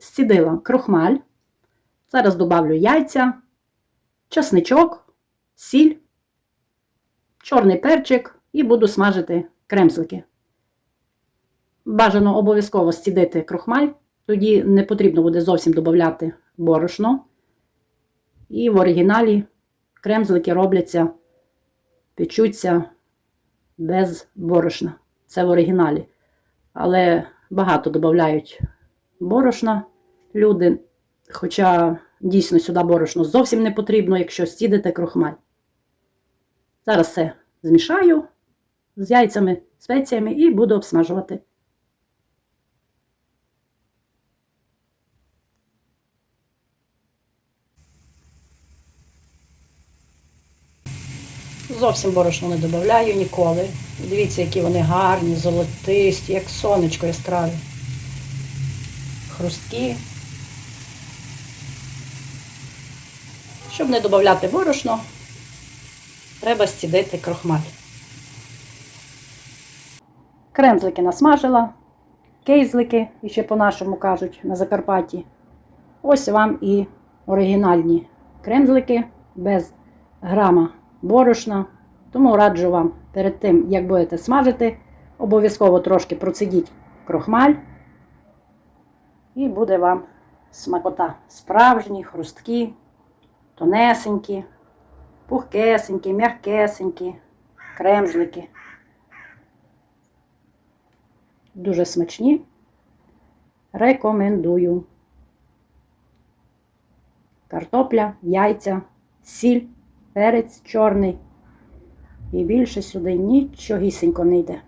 Зцідила крохмаль. Зараз добавлю яйця, часничок, сіль, чорний перчик і буду смажити кремслики. Бажано обов'язково зцідити крохмаль, тоді не потрібно буде зовсім додати борошно. І в оригіналі кремзлики робляться, печуться без борошна. Це в оригіналі. Але багато додають борошна люди. Хоча дійсно сюди борошно зовсім не потрібно, якщо стідите крохмаль. Зараз все змішаю з яйцями, спеціями і буду обсмажувати. Зовсім борошно не додаю ніколи. Дивіться, які вони гарні, золотисті, як сонечко яскраві. Хрусткі. Щоб не додати борошно, треба стідити крохмаль. Кремзлики насмажила, кейзлики, і ще по-нашому кажуть на Закарпатті. Ось вам і оригінальні кремзлики без грама борошна. Тому раджу вам перед тим, як будете смажити, обов'язково трошки процедіть крохмаль. І буде вам смакота. Справжні, хрусткі, тонесенькі, пухкесенькі, м'якесенькі, кремзлики. Дуже смачні. Рекомендую. Картопля, яйця, сіль, перець чорний. І більше сюди нічогісінько не йде.